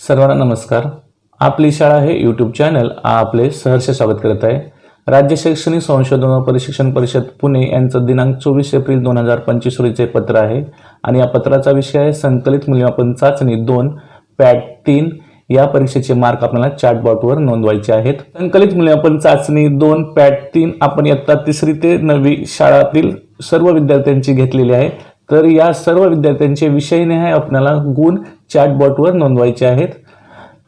सर्वांना नमस्कार. आपली शाळा हे यूट्यूब चॅनल आपले सहर्ष स्वागत करत आहे. राज्य शैक्षणिक संशोधन व प्रशिक्षण परिषद पुणे यांचं दिनांक चोवीस एप्रिल दोन हजार पंचवीस रोजीचे पत्र आहे. आणि या पत्राचा विषय आहे संकलित मूल्यमापन चाचणी दोन पॅट तीन या परीक्षेचे मार्क आपल्याला चॅटबॉटवर नोंदवायचे आहेत. संकलित मूल्यमापन चाचणी दोन पॅट तीन आपण इयत्ता तिसरी ते नववी शाळातील सर्व विद्यार्थ्यांची घेतलेली आहे. तर या सर्व विद्यार्थ्यांचे विषयनिहाय आपल्याला गुण चॅटबॉटवर नोंदवायचे आहेत.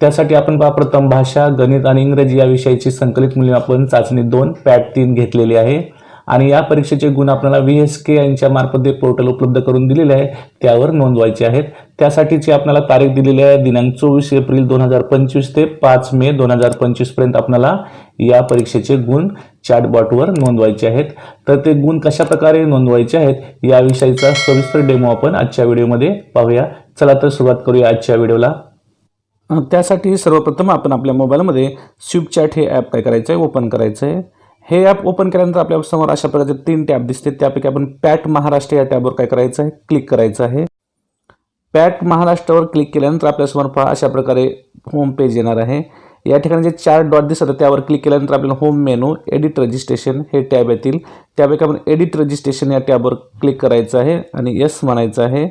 त्यासाठी आपण पहा प्रथम भाषा गणित आणि इंग्रजी या विषयाची संकलित मूल्यमापन चाचणी दोन पॅट तीन घेतलेली आहे. आणि या परीक्षेचे गुण आपल्याला व्ही एस के यांच्या मार्फत पोर्टल उपलब्ध करून दिलेले आहे त्यावर नोंदवायचे आहेत. त्यासाठीची आपल्याला तारीख दिलेली आहे दिनांक चोवीस एप्रिल दोन हजार पंचवीस ते पाच मे दोन हजार पंचवीसपर्यंत आपल्याला या परीक्षेचे गुण चॅटबॉटवर नोंदवायचे आहेत. तर ते गुण कशा प्रकारे नोंदवायचे आहेत याविषयीचा सविस्तर डेमो आपण आजच्या व्हिडिओमध्ये पाहूया. चला तर सुरुवात करूया आजच्या व्हिडिओला. त्यासाठी सर्वप्रथम आपण आपल्या मोबाईलमध्ये स्विपचॅट हे ॲप काय करायचं आहे ओपन करायचं आहे हे ॲप ओपन केल्यानंतर आपल्यासमोर अशा प्रकारचे तीन टॅब दिसते त्यापैकी आपण पॅट महाराष्ट्र या टॅबवर काय करायचं आहे? क्लिक करायचं आहे. पॅट महाराष्ट्रावर क्लिक केल्यानंतर आपल्यासमोर पहा अशा प्रकारे होम पेज येणार आहे. या ठिकाणी जे चार डॉट दिसत त्यावर क्लिक केल्यानंतर आपल्याला होम मेनू एडिट रजिस्ट्रेशन हे टॅब येतील. त्यापैकी आपण एडिट रजिस्ट्रेशन या टॅबवर क्लिक करायचं आहे आणि यस म्हणायचं आहे.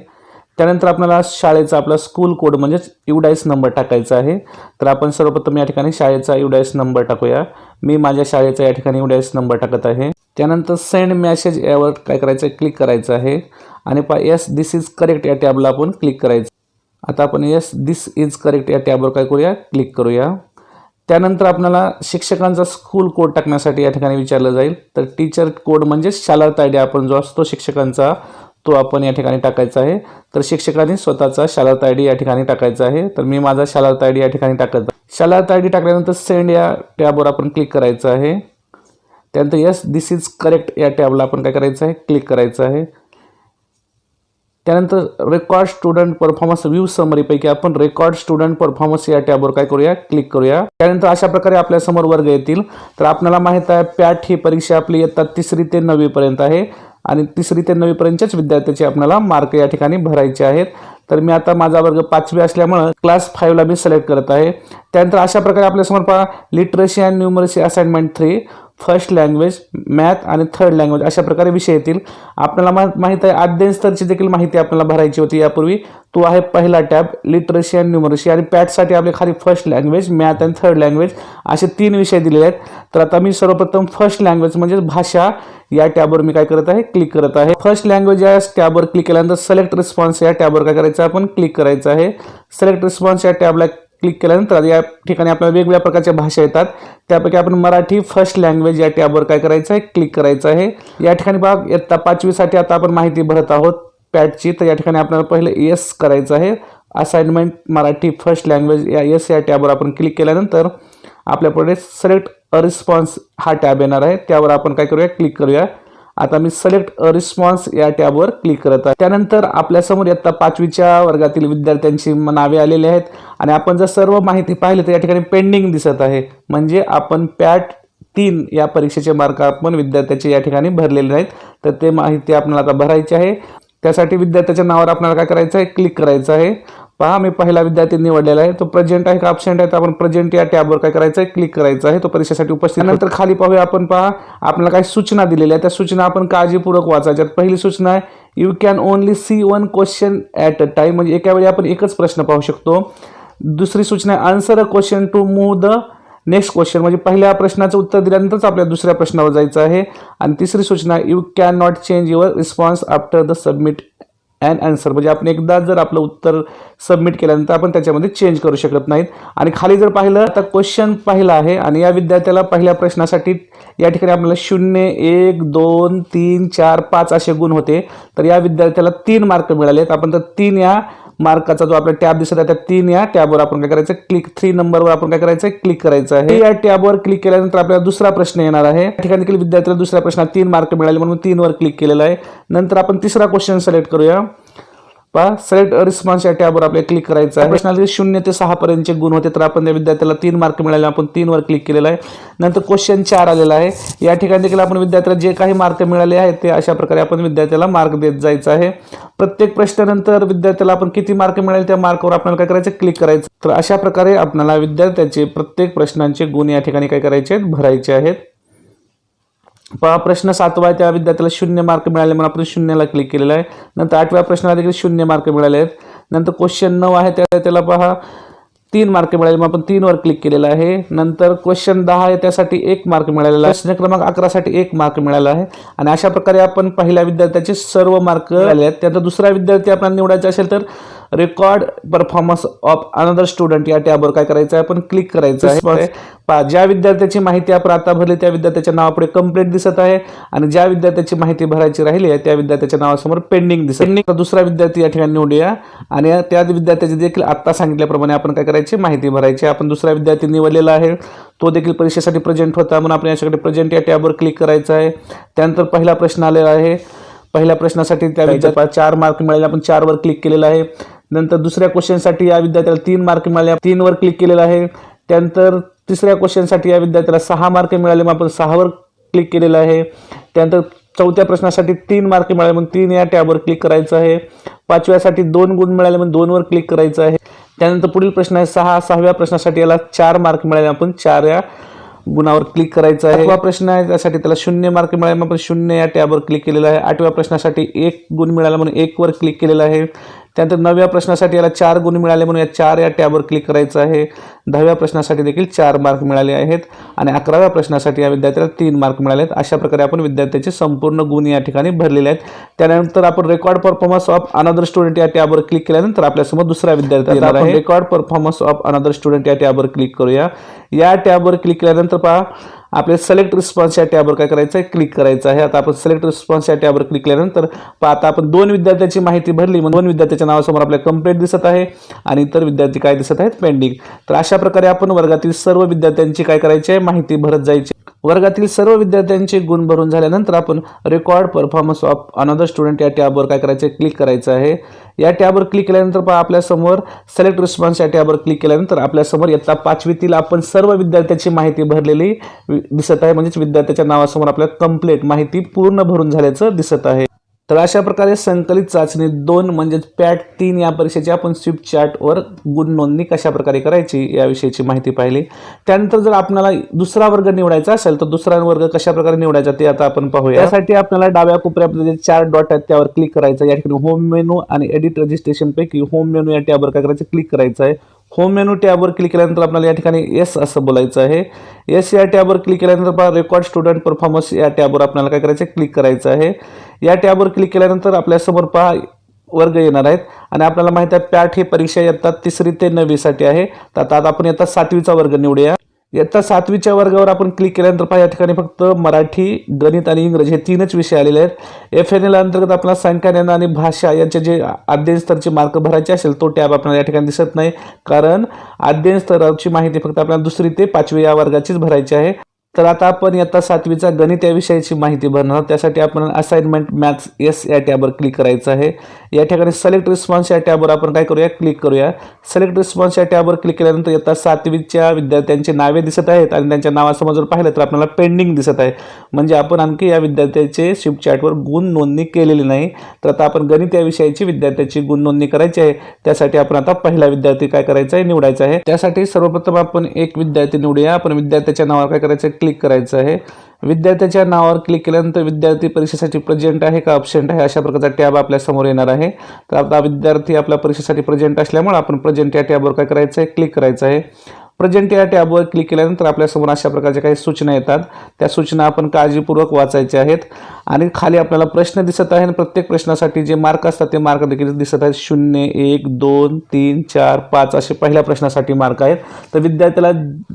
त्यानंतर आपल्याला शाळेचा आपला स्कूल कोड म्हणजेच युडाईस नंबर टाकायचा आहे. तर आपण सर्वप्रथम या ठिकाणी शाळेचा युडाईस नंबर टाकूया. मी माझ्या शाळेचा या ठिकाणी युडाईस नंबर टाकत आहे. त्यानंतर सेंड मॅसेज यावर काय करायचं आहे? क्लिक करायचं आहे. आणि पा येस दिस इज करेक्ट या टॅबला आपण क्लिक करायचं. आता आपण येस दिस इज करेक्ट या टॅबवर काय करूया? क्लिक करूया. त्यानंतर आपल्याला शिक्षकांचा स्कूल कोड टाकण्यासाठी या ठिकाणी विचारलं जाईल. तर टीचर कोड म्हणजे शालार्थ आय डी आपण जो असतो शिक्षकांचा तो आपण या ठिकाणी टाकायचा आहे. तर शिक्षकांनी स्वतःचा शालार्थ आय डी या ठिकाणी टाकायचा आहे. तर मी माझा शालार्थ आय डी या ठिकाणी टाकत शालार्थ आय डी टाकल्यानंतर सेंड या टॅबवर आपण क्लिक करायचं आहे. त्यानंतर यस दिस इज करेक्ट या टॅबला आपण काय करायचं आहे? क्लिक करायचं आहे. त्यानंतर रेकॉर्ड स्टुडंट परफॉर्मन्स व्ह्यू समरीपैकी आपण रेकॉर्ड स्टुडंट परफॉर्मन्स या टॅबवर काय करूया? क्लिक करूया. त्यानंतर अशा प्रकारे आपल्यासमोर वर्ग येतील. तर आपल्याला माहीत आहे पॅट ही परीक्षा आपली इयत्ता तिसरी ते नववीपर्यंत आहे. आणि तिसरी ते नवीपर्यंतच्याच विद्यार्थ्याचे आपल्याला मार्क या ठिकाणी भरायचे आहेत. तर मी आता माझा वर्ग पाचवी असल्यामुळं क्लास फाईव्हला मी सिलेक्ट करत आहे. त्यानंतर अशा प्रकारे आपल्यासमोर पहा literacy and numeracy assignment three first language math आणि थर्ड लँग्वेज अशा प्रकारे विषय येतील. आपल्याला मा माहीत आहे अध्ययन स्तरची देखील माहिती आपल्याला भरायची होती यापूर्वी. तो आहे पहिला टॅब लिटरसी अँड न्यूमरसी आणि पॅटसाठी आपले खाली first language math and third language असे तीन विषय दिलेले आहेत. तर आता मी सर्वप्रथम फर्स्ट लँग्वेज म्हणजे भाषा या टॅबवर मी काय करत आहे क्लिक करत आहे. फर्स्ट लँग्वेज या टॅबवर क्लिक केल्यानंतर सिलेक्ट रिस्पॉन्स या टॅबवर काय करायचं आहे? आपण क्लिक करायचं आहे. सिलेक्ट रिस्पॉन्स या टॅबला क्लिक केल्यानंतर या ठिकाणी आपल्याला वेगवेगळ्या प्रकारच्या भाषा येतात. त्यापैकी आपण मराठी फर्स्ट लँग्वेज या टॅबवर काय करायचं आहे? क्लिक करायचं आहे. या ठिकाणी बघा इयत्ता पाचवीसाठी आता आपण माहिती भरत आहोत. पॅटची तर या ठिकाणी आपल्याला पहिले येस करायचं आहे. असाइनमेंट मराठी फर्स्ट लँग्वेज या येस या टॅबवर आपण क्लिक केल्यानंतर आपल्यापुढे सिलेक्ट अ रिस्पॉन्स हा टॅब येणार आहे. त्यावर आपण काय करूया? क्लिक करूया. आता मी सिलेक्ट रिस्पॉन्स या टॅबवर क्लिक करत आहे. त्यानंतर आपल्यासमोर इयत्ता पाचवीच्या वर्गातील विद्यार्थ्यांची नावे आलेली आहेत. आणि आपण जर सर्व माहिती पाहिली तर या ठिकाणी पेंडिंग दिसत आहे. म्हणजे आपण पॅट तीन या परीक्षेचे मार्क आपण विद्यार्थ्याचे या ठिकाणी भरलेले नाहीत तर ते माहिती आपल्याला आता भरायची आहे. त्यासाठी विद्यार्थ्याच्या नावावर आपल्याला काय करायचं आहे? क्लिक करायचं आहे. पहा मी पहिला विद्यार्थी निवडलेला आहे. तो प्रेझेंट आहे का ऑप्शन आहे? तर आपण प्रेझेंट या टॅबवर काय करायचं आहे क्लिक करायचं आहे. तो परीक्षेसाठी उपस्थित नंतर खाली पाहूया आपण पहा. आपल्याला काही सूचना दिलेल्या आहेत. त्या सूचना आपण काळजीपूर्वक वाचायच्यात. पहिली सूचना आहे you can only see one question at a time म्हणजे एका वेळी आपण एकच प्रश्न पाहू शकतो. दुसरी सूचना आहे answer a question to move the next question म्हणजे पहिल्या प्रश्नाचं उत्तर दिल्यानंतरच आपल्या दुसऱ्या प्रश्नावर जायचं आहे. आणि तिसरी सूचना you can not change your response after the submit and answer म्हणजे आपण एकदा जर आपलं उत्तर सबमिट केल्यानंतर आपण त्याच्यामध्ये चेंज करू शकत नाहीत. आणि खाली जर पाहिलं तर क्वेश्चन पाहिला आहे आणि या विद्यार्थ्याला पहिल्या प्रश्नासाठी या ठिकाणी आपल्याला शून्य एक दोन तीन चार पाच असे गुण होते. तर या विद्यार्थ्याला तीन मार्क मिळाले आहेत आपण तर तीन या मार्काचा जो आपला टॅब दिसत आहे त्या तीन या टॅबवर आपण काय करायचं? क्लिक थ्री नंबरवर आपण काय करायचं? क्लिक करायचं आहे. या टॅबवर क्लिक केल्यानंतर आपल्याला दुसरा प्रश्न येणार आहे. या ठिकाणी देखील विद्यार्थ्याला दुसऱ्या प्रश्नात तीन मार्क मिळाले म्हणून तीनवर क्लिक केलेला आहे. नंतर आपण तिसरा क्वेश्चन सिलेक्ट करूया. पहा सिलेक्ट रिस्पॉन्स या टॅबवर आपल्याला क्लिक करायचं आहे. प्रश्नाला शून्य ते सहा पर्यंतचे गुण होते तर आपण त्या विद्यार्थ्याला तीन मार्क मिळाले आपण तीनवर क्लिक केलेला आहे. नंतर क्वेश्चन चार आलेला आहे. या ठिकाणी देखील आपण विद्यार्थ्याला जे काही मार्क मिळाले आहेत ते अशा प्रकारे आपण विद्यार्थ्याला मार्क देत जायचं आहे. प्रत्येक प्रश्नानंतर विद्यार्थ्याला आपण किती मार्क मिळेल त्या मार्कवर आपल्याला काय करायचं? क्लिक करायचं. तर अशा प्रकारे आपल्याला विद्यार्थ्याचे प्रत्येक प्रश्नांचे गुण या ठिकाणी काय करायचे आहेत? भरायचे आहेत. पहा प्रश्न सातवा आहे त्या विद्यार्थ्याला शून्य मार्क मिळाले म्हणून आपण शून्यला क्लिक केलेला आहे. नंतर आठव्या प्रश्नाला देखील शून्य मार्क मिळाले आहेत. नंतर क्वेश्चन नऊ आहे त्या त्याला पहा. तीन मार्क मिळाले. मग आपण तीनवर क्लिक केलेलं आहे. नंतर क्वेश्चन दहा आहे त्यासाठी एक मार्क मिळालेला आहे. प्रश्न क्रमांक अकरासाठी एक मार्क मिळाला आहे. आणि अशा प्रकारे आपण पहिल्या विद्यार्थ्याचे सर्व मार्क आले आहेत. त्यानंतर दुसरा विद्यार्थी आपल्याला निवडायचा असेल तर record performance of another student या टॅबवर काय करायचं आहे? आपण क्लिक करायचं आहे. ज्या विद्यार्थ्याची माहिती आपण आता भरली त्या विद्यार्थ्याच्या नावापुढे कंप्लीट दिसत आहे आणि ज्या विद्यार्थ्याची माहिती भरायची राहिली आहे त्या विद्यार्थ्याच्या नावासमोर पेंडिंग दिसत दुसरा विद्यार्थी या ठिकाणी निवडूया आणि त्या विद्यार्थ्याची देखील आत्ता सांगितल्याप्रमाणे आपण काय करायची? माहिती भरायची आपण दुसरा विद्यार्थी निवडलेला आहे. तो देखील परीक्षेसाठी प्रेझेंट होता. म्हणून आपण याच्याकडे प्रेझेंट या टॅबवर क्लिक करायचं आहे. त्यानंतर पहिला प्रश्न आलेला आहे. पहिल्या प्रश्नासाठी त्या विद्यार्थ्याला चार मार्क मिळाले. आपण चारवर क्लिक केलेलं आहे. नंतर दुसऱ्या क्वेश्चनसाठी या विद्यार्थ्याला तीन मार्क मिळाले. तीनवर क्लिक केलेलं आहे. त्यानंतर तिसऱ्या क्वेश्चनसाठी या विद्यार्थ्याला सहा मार्क मिळाले. मग आपण सहावर क्लिक केलेलं आहे. त्यानंतर चौथ्या प्रश्नासाठी तीन मार्क मिळाले. मग तीन या टॅबवर क्लिक करायचं आहे. पाचव्यासाठी दोन गुण मिळाले. मग दोनवर क्लिक करायचं आहे. त्यानंतर पुढील प्रश्न आहे. सहा सहाव्या प्रश्नासाठी याला चार मार्क मिळाले. आपण चार या गुणावर क्लिक करायचं आहे. आठवा प्रश्न आहे. त्यासाठी त्याला शून्य मार्क मिळाले. मग आपण शून्य या टॅबवर क्लिक केलेला आहे. आठव्या प्रश्नासाठी एक गुण मिळाला. म्हणून एकवर क्लिक केलेला आहे. त्यानंतर नवव्या प्रश्नासाठी याला चार गुण मिळाले म्हणून या चार या टॅबवर क्लिक करायचं आहे. दहाव्या प्रश्नासाठी देखील चार मार्क मिळाले आहेत. आणि अकराव्या प्रश्नासाठी या विद्यार्थ्याला तीन मार्क मिळाले आहेत. अशा प्रकारे आपण विद्यार्थ्याचे संपूर्ण गुण या ठिकाणी भरलेले आहेत. त्यानंतर आपण record performance of another student या टॅबवर क्लिक केल्यानंतर आपल्यासमोर दुसरा विद्यार्थी येणार आहे. Record performance of another student या टॅबवर क्लिक करूया. या टॅबवर क्लिक केल्यानंतर पहा आपले सिलेक्ट रिस्पॉन्स या टॅबवर काय करायचं आहे? क्लिक करायचं आहे. आता आपण सिलेक्ट रिस्पॉन्स या टॅबवर क्लिक केल्यानंतर आता आपण दोन विद्यार्थ्याची माहिती भरली. मग दोन विद्यार्थ्याच्या नावासमोर आपल्याला कंप्लीट दिसत आहे आणि इतर विद्यार्थी काय दिसत आहेत? पेंडिंग तर अशा प्रकारे आपण वर्गातील सर्व विद्यार्थ्यांची काय करायची आहे? माहिती भरत जायची वर्गातील सर्व विद्यार्थ्यांचे गुण भरून झाल्यानंतर आपण record performance of another student या टॅबवर काय करायचं आहे? क्लिक करायचं आहे. या टॅबवर क्लिक केल्यानंतर पहा आपल्यासमोर सिलेक्ट रिस्पॉन्स या टॅबवर क्लिक केल्यानंतर आपल्यासमोर इयत्ता पाचवीतील आपण सर्व विद्यार्थ्याची माहिती भरलेली दिसत आहे. म्हणजेच विद्यार्थ्याच्या नावासमोर आपल्याला कम्प्लेट माहिती पूर्ण भरून झाल्याचं दिसत आहे. तर अशा प्रकारे संकलित चाचणी दोन म्हणजेच पॅट तीन या परीक्षेची आपण स्विफ्ट चार्टवर गुण नोंदणी कशा प्रकारे करायची याविषयीची माहिती पाहिली. त्यानंतर जर आपल्याला दुसरा वर्ग निवडायचा असेल तर दुसरा वर्ग कशा प्रकारे निवडायचा ते आता आपण पाहूया. त्यासाठी आपल्याला डाव्या कोपऱ्यामध्ये जे चार डॉट आहेत त्यावर क्लिक करायचं या ठिकाणी होम मेनू आणि एडिट रजिस्ट्रेशन पैकी होम मेनू या टॅबवर काय करायचं? क्लिक करायचं आहे. होम मेनू टॅबवर क्लिक केल्यानंतर आपल्याला या ठिकाणी येस असं बोलायचं आहे. येस या टॅबवर क्लिक केल्यानंतर पहा रेकॉर्ड स्टुडंट परफॉर्मन्स या टॅबवर आपल्याला काय करायचं क्लिक करायचं आहे. या टॅबवर क्लिक केल्यानंतर आपल्यासमोर पहा वर्ग येणार आहेत. आणि आपल्याला माहिती आहे पॅट ही परीक्षा येतात तिसरी ते नववीसाठी आहे. तर आता आपण येतात सातवीचा वर्ग निवडूया. इयत्ता सातवीच्या वर्गावर आपण क्लिक केल्यानंतर पहा या ठिकाणी फक्त मराठी गणित आणि इंग्रजी हे तीनच विषय आलेले आहेत. एफ एन एल अंतर्गत आपला संख्याज्ञान आणि भाषा यांचे जे अध्ययन स्तरचे मार्क भरायचे असेल तो टॅब आपल्याला या ठिकाणी दिसत नाही. कारण अध्ययन स्तराची माहिती फक्त आपल्याला दुसरी ते पाचवी या वर्गाचीच भरायची आहे. तर आता आपण इयत्ता सातवीचा गणित या विषयाची माहिती भरणार आहोत. त्यासाठी आपण असाइनमेंट मॅथ्स एस या टॅबवर क्लिक करायचं आहे. या ठिकाणी सिलेक्ट रिस्पॉन्स या टॅबवर आपण काय करूया? क्लिक करूया. सिलेक्ट रिस्पॉन्स या टॅबवर क्लिक केल्यानंतर इयत्ता सातवीच्या विद्यार्थ्यांची नावे दिसत आहेत आणि त्यांच्या नावासमोर जर पाहिलं तर आपल्याला पेंडिंग दिसत आहे. म्हणजे आपण आणखी या विद्यार्थ्याचे शिफ्ट चॅटवर गुण नोंदणी केलेली नाही. तर आता आपण गणित या विषयाची विद्यार्थ्याची गुण नोंदणी करायची आहे. त्यासाठी आपण आता पहिला विद्यार्थी काय करायचा आहे? निवडायचा आहे. त्यासाठी सर्वप्रथम आपण एक विद्यार्थी निवडूया. आपण विद्यार्थ्याच्या नावावर काय करायचं? आहे क्लिक करायचं आहे. विद्यार्थ्याच्या नावावर क्लिक केल्यानंतर विद्यार्थी परीक्षेसाठी प्रेझेंट आहे का अब्सेंट आहे अशा प्रकारचा टॅब आपल्यासमोर येणार आहे. तर आता विद्यार्थी आपल्या परीक्षेसाठी प्रेझेंट असल्यामुळे आपण प्रेझेंट या टॅबवर काय करायचं आहे? क्लिक करायचं आहे. प्रेझेंट या टॅबवर क्लिक केल्यानंतर आपल्यासमोर अशा प्रकारच्या काही सूचना येतात. त्या सूचना आपण काळजीपूर्वक वाचायच्या आहेत. आणि खाली आपल्याला प्रश्न दिसत आहे आणि प्रत्येक प्रश्नासाठी जे मार्क असतात ते मार्क देखील दिसत आहेत. शून्य एक दोन तीन चार पाच असे पहिल्या प्रश्नासाठी मार्क आहेत. तर विद्यार्थ्याला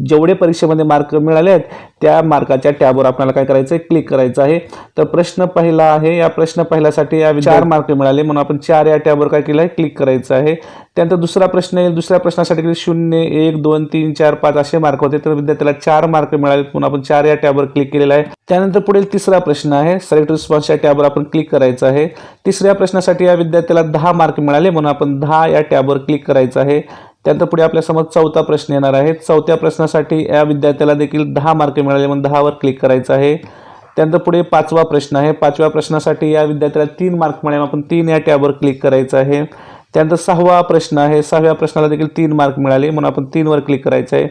जेवढे परीक्षेमध्ये मार्क मिळाले आहेत त्या मार्काच्या टॅबवर आपल्याला काय करायचं आहे क्लिक करायचं आहे. तर प्रश्न पहिला आहे. या प्रश्न पहिल्यासाठी या चार मार्क मिळाले. म्हणून आपण चार या टॅबवर काय केलं आहे क्लिक करायचं आहे. त्यानंतर दुसरा प्रश्न येईल. दुसऱ्या प्रश्नासाठी शून्य एक दोन तीन चार पाच असे मार्क होते. तर विद्यार्थ्याला चार मार्क मिळाले म्हणून आपण चार या टॅबवर क्लिक केलेला आहे. त्यानंतर पुढील तिसरा प्रश्न आहे. करेक्ट रिस्पॉन्स या टॅबवर आपण क्लिक करायचं आहे. तिसऱ्या प्रश्नासाठी या विद्यार्थ्याला दहा मार्क मिळाले म्हणून आपण दहा या टॅबवर क्लिक करायचं आहे. त्यानंतर पुढे आपल्यासमोर चौथा प्रश्न येणार आहे. चौथ्या प्रश्नासाठी या विद्यार्थ्याला देखील दहा मार्क मिळाले म्हणून दहावर क्लिक करायचं आहे. त्यानंतर पुढे पाचवा प्रश्न आहे. पाचव्या प्रश्नासाठी या विद्यार्थ्याला तीन मार्क मिळाले आपण तीन या टॅबवर क्लिक करायचं आहे. त्यानंतर सहावा प्रश्न आहे. सहाव्या प्रश्नाला देखील तीन मार्क मिळाले म्हणून आपण तीनवर क्लिक करायचं आहे.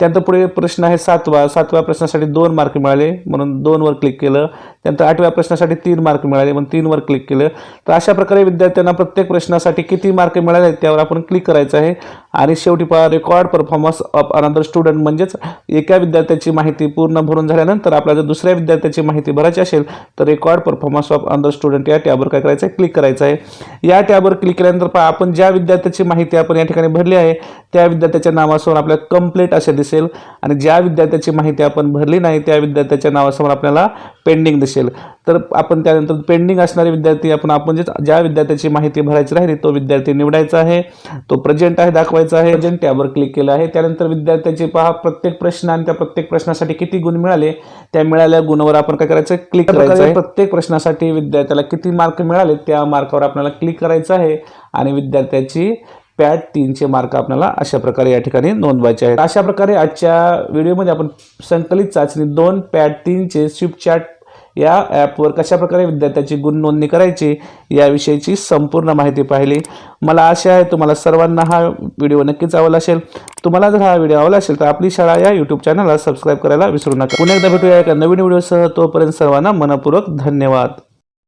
त्यानंतर पुढे प्रश्न आहे सातवा. सातव्या प्रश्नासाठी दोन मार्क मिळाले म्हणून दोनवर क्लिक केलं. त्यानंतर आठव्या प्रश्नासाठी तीन मार्क मिळाले म्हणून तीनवर क्लिक केलं. तर अशा प्रकारे विद्यार्थ्यांना प्रत्येक प्रश्नासाठी किती मार्क मिळाले त्यावर आपण क्लिक करायचं आहे. आणि शेवटी पहा record performance of another student म्हणजेच एका विद्यार्थ्याची माहिती पूर्ण भरून झाल्यानंतर आपल्याला जर दुसऱ्या विद्यार्थ्याची माहिती भरायची असेल तर record performance of another student या टॅबवर काय करायचं आहे क्लिक करायचं आहे या टॅबवर क्लिक केल्यानंतर पहा आपण ज्या विद्यार्थ्याची माहिती आपण या ठिकाणी भरली आहे त्या विद्यार्थ्याच्या नावासमोर आपल्याला कंप्लीट असे दिसेल. आणि ज्या विद्यार्थ्याची माहिती आपण भरली नाही त्या विद्यार्थ्याच्या नावासमोर आपल्याला पेंडिंग दिसेल. तर आपण त्यानंतर पेंडिंग असणारे विद्यार्थी आपण आपण जे ज्या विद्यार्थ्याची माहिती भरायची राहिली तो विद्यार्थी निवडायचा आहे तो प्रेझेंट आहे दाखवायचा आहे प्रेझेंट टॅबवर क्लिक केलं आहे. त्यानंतर विद्यार्थ्याचे पहा प्रत्येक प्रश्न आणि त्या प्रत्येक प्रश्नासाठी किती गुण मिळाले? त्या मिळालेल्या गुणावर आपण काय करायचं? क्लिक करायचं आहे. प्रत्येक प्रश्नासाठी विद्यार्थ्याला किती मार्क मिळाले त्या मार्कावर आपल्याला क्लिक करायचं आहे. आणि विद्यार्थ्याची पॅट तीनचे मार्क आपल्याला अशा प्रकारे या ठिकाणी नोंदवायचे आहेत. अशा प्रकारे आजच्या व्हिडिओमध्ये आपण संकलित चाचणी दोन पॅट तीनचे स्विफ्ट चॅट या ॲपवर कशा प्रकारे विद्यार्थ्याची गुण नोंदणी करायची याविषयीची संपूर्ण माहिती पाहिली. मला आशा आहे तुम्हाला सर्वांना हा व्हिडिओ नक्कीच आवडला असेल. तुम्हाला जर हा व्हिडिओ आवडला असेल तर आपली शाळा या यूट्यूब चॅनलला सबस्क्राईब करायला विसरू नका. पुन्हा एकदा भेटूया एका नवीन व्हिडिओसह. तोपर्यंत सर्वांना मनपूर्वक धन्यवाद.